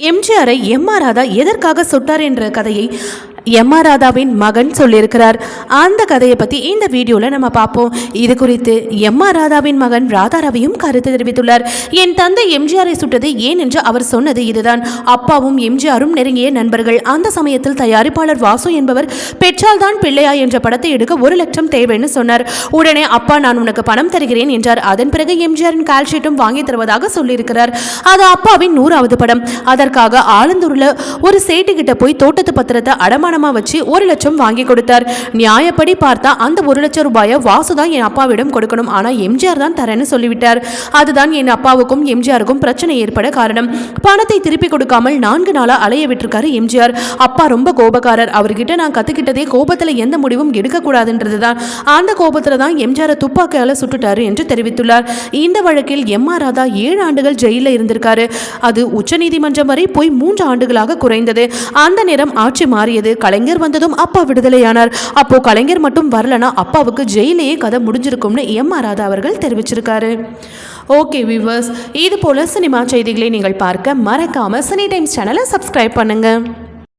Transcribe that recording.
எம்ஜிஆரை M R Radha எதற்காக சுட்டார் என்ற கதையை எம் ஆர் ராதாவின் மகன் சொல்லியிருக்கிறார். அந்த கதையை பற்றி இந்த வீடியோவில் நம்ம பார்ப்போம். இது குறித்து எம் ஆர் ராதாவின் மகன் ராதா ரவியும் கருத்து தெரிவித்துள்ளார். என் தந்தை எம்ஜிஆரை சுட்டது ஏன் என்று அவர் சொன்னது இதுதான். அப்பாவும் எம்ஜிஆரும் நெருங்கிய நண்பர்கள். அந்த சமயத்தில் தயாரிப்பாளர் வாசு என்பவர் பெற்றால் தான் பிள்ளையா என்ற படத்தை எடுக்க ஒரு லட்சம் தேவைன்னு சொன்னார். உடனே அப்பா நான் உனக்கு பணம் தருகிறேன் என்றார். அதன் பிறகு எம்ஜிஆரின் கால்ஷீட்டும் வாங்கி தருவதாக சொல்லியிருக்கிறார். அது அப்பாவின் நூறாவது படம். அதற்காக ஆலந்தூரில் ஒரு சேட்டு கிட்ட போய் தோட்டத்து பத்திரத்தை அடமானமா வச்சு ஒரு லட்சம் வாங்கி கொடுத்தார். நியாயப்படி பார்த்தா அந்த ஒரு லட்சம் ரூபாயை வாசு தான் என் அப்பாவிடம் கொடுக்கணும். ஆனால் எம்ஜிஆர் தான் தரேன்னு சொல்லிவிட்டார். அதுதான் என் அப்பாவுக்கும் எம்ஜிஆருக்கும் பிரச்சனை ஏற்பட காரணம். பணத்தை திருப்பி கொடுக்காமல் நான்கு நாளாக அலைய விட்டிருக்காரு எம்ஜிஆர். அப்பா ரொம்ப கோபக்காரர். அவர்கிட்ட நான் கற்றுக்கிட்டதே கோபத்தில் எந்த முடிவும் எடுக்கக்கூடாதுன்றது தான் அந்த கோபத்தில் தான் எம்ஜிஆரை துப்பாக்கியால் சுட்டுட்டாரு என்று தெரிவித்துள்ளார். இந்த வழக்கில் எம் ஆர் ராதா ஏழு ஆண்டுகள் ஜெயிலில் இருந்திருக்காரு. அது உச்சநீதிமன்றம் வரை போய் மூன்று ஆண்டுகளாக குறைந்தது. அந்த நேரம் ஆட்சி மாறியது. கலைஞர் வந்ததும் அப்பா விடுதலையானார். அப்போ கலைஞர் மட்டும் வரலனா அப்பாவுக்கு ஜெயிலேயே கதை முடிஞ்சிருக்கும்னு எம் ஆர் ராதா அவர்கள் தெரிவிச்சிருக்காரு. ஓகே வியூவர்ஸ் இது போல சினிமா செய்திகளை நீங்கள் பார்க்க மறக்காம சினி டைம்ஸ் சேனலை சப்ஸ்கிரைப் பண்ணுங்கள்